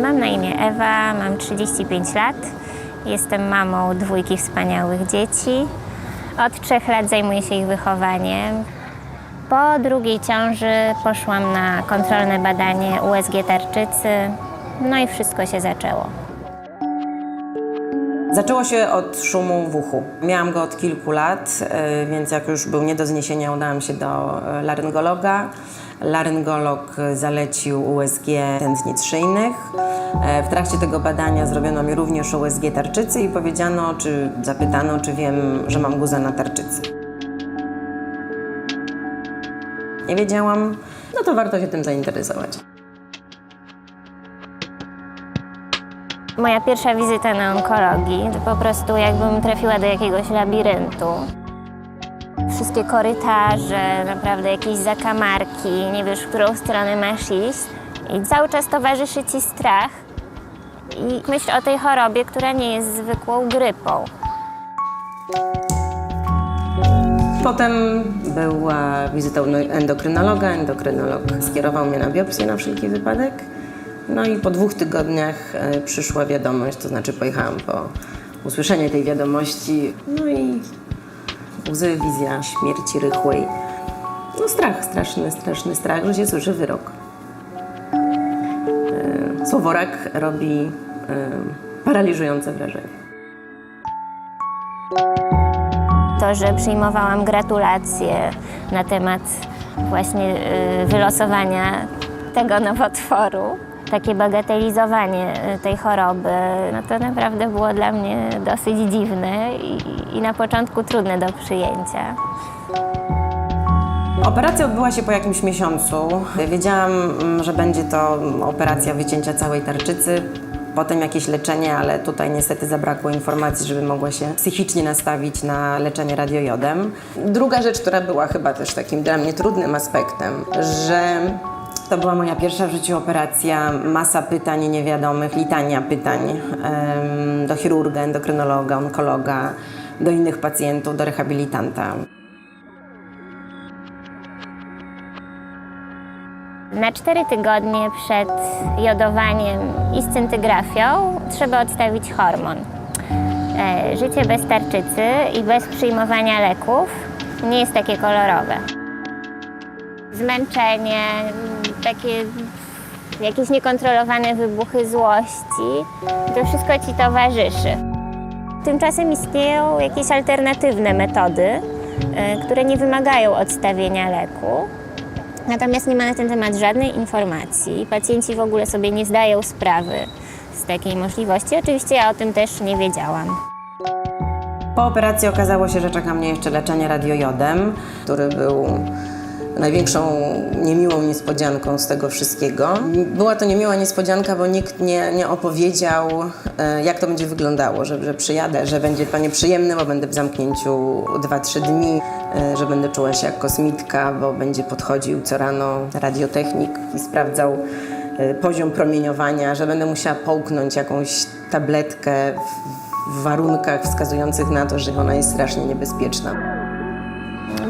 Mam na imię Ewa, mam 35 lat. Jestem mamą dwójki wspaniałych dzieci. Od trzech lat zajmuję się ich wychowaniem. Po drugiej ciąży poszłam na kontrolne badanie USG tarczycy, no i wszystko się zaczęło. Zaczęło się od szumu w uchu. Miałam go od kilku lat, e, więc jak już był nie do zniesienia, udałam się do e, laryngologa. Laryngolog zalecił USG tętnic szyjnych. E, W trakcie tego badania zrobiono mi również USG tarczycy i powiedziano, czy zapytano, czy wiem, że mam guzę na tarczycy. Nie wiedziałam, no to warto się tym zainteresować. Moja pierwsza wizyta na onkologii to po prostu jakbym trafiła do jakiegoś labiryntu. Wszystkie korytarze, naprawdę jakieś zakamarki, nie wiesz, w którą stronę masz iść. I cały czas towarzyszy ci strach i myśl o tej chorobie, która nie jest zwykłą grypą. Potem była wizyta u endokrynologa. Endokrynolog skierował mnie na biopsję na wszelki wypadek. No i po dwóch tygodniach e, przyszła wiadomość, to znaczy pojechałam po usłyszenie tej wiadomości. No i łzy, wizja śmierci rychłej. No strach, straszny, straszny strach, że się słyszy wyrok. E, Słoworak robi e, paraliżujące wrażenie. To, że przyjmowałam gratulacje na temat właśnie wylosowania tego nowotworu, takie bagatelizowanie y, tej choroby, no to naprawdę było dla mnie dosyć dziwne i, i na początku trudne do przyjęcia. Operacja odbyła się po jakimś miesiącu. Wiedziałam, mm, że będzie to operacja wycięcia całej tarczycy, potem jakieś leczenie, ale tutaj niestety zabrakło informacji, żeby mogła się psychicznie nastawić na leczenie radiojodem. Druga rzecz, która była chyba też takim dla mnie trudnym aspektem, że to była moja pierwsza w życiu operacja, masa pytań niewiadomych, litania pytań do chirurga, endokrynologa, onkologa, do innych pacjentów, do rehabilitanta. Na cztery tygodnie przed jodowaniem i scyntygrafią trzeba odstawić hormon. E, Życie bez tarczycy i bez przyjmowania leków nie jest takie kolorowe. Zmęczenie, takie jakieś niekontrolowane wybuchy złości, to wszystko ci towarzyszy. Tymczasem istnieją jakieś alternatywne metody, e, które nie wymagają odstawienia leku. Natomiast nie ma na ten temat żadnej informacji. Pacjenci w ogóle sobie nie zdają sprawy z takiej możliwości. Oczywiście ja o tym też nie wiedziałam. Po operacji okazało się, że czeka mnie jeszcze leczenie radiojodem, który był największą niemiłą niespodzianką z tego wszystkiego. Była to niemiła niespodzianka, bo nikt nie, nie opowiedział, e, jak to będzie wyglądało, że, że przyjadę, że będzie to nieprzyjemne, bo będę w zamknięciu 2-3 dni, e, że będę czuła się jak kosmitka, bo będzie podchodził co rano radiotechnik i sprawdzał e, poziom promieniowania, że będę musiała połknąć jakąś tabletkę w, w warunkach wskazujących na to, że ona jest strasznie niebezpieczna.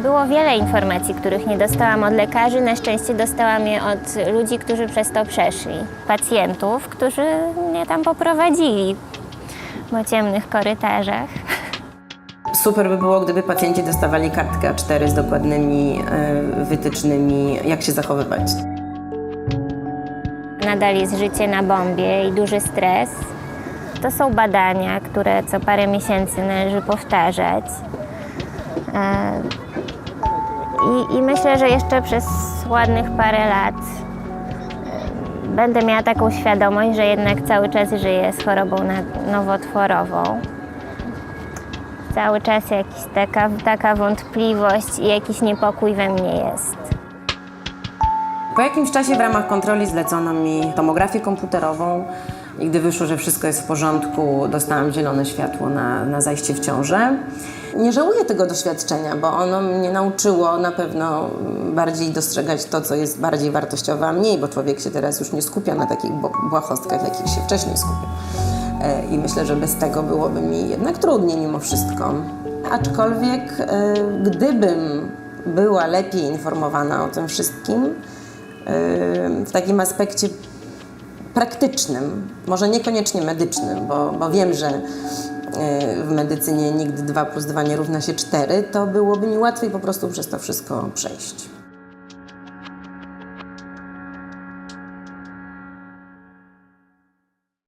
Było wiele informacji, których nie dostałam od lekarzy. Na szczęście dostałam je od ludzi, którzy przez to przeszli. Pacjentów, którzy mnie tam poprowadzili po ciemnych korytarzach. Super by było, gdyby pacjenci dostawali kartkę A4 z dokładnymi e, wytycznymi, jak się zachowywać. Nadal jest życie na bombie i duży stres. To są badania, które co parę miesięcy należy powtarzać. I, I myślę, że jeszcze przez ładnych parę lat e, będę miała taką świadomość, że jednak cały czas żyję z chorobą nowotworową. Cały czas jakaś taka, taka wątpliwość i jakiś niepokój we mnie jest. Po jakimś czasie w ramach kontroli zlecono mi tomografię komputerową i gdy wyszło, że wszystko jest w porządku, dostałam zielone światło na, na zajście w ciążę. Nie żałuję tego doświadczenia, bo ono mnie nauczyło na pewno bardziej dostrzegać to, co jest bardziej wartościowe, a mniej, bo człowiek się teraz już nie skupia na takich bł- błahostkach, jakich się wcześniej skupiał. E, I myślę, że bez tego byłoby mi jednak trudniej mimo wszystko. Aczkolwiek e, gdybym była lepiej informowana o tym wszystkim yy, w takim aspekcie praktycznym, może niekoniecznie medycznym, bo, bo wiem, że yy, w medycynie nigdy 2 plus 2 nie równa się 4, to byłoby mi łatwiej po prostu przez to wszystko przejść.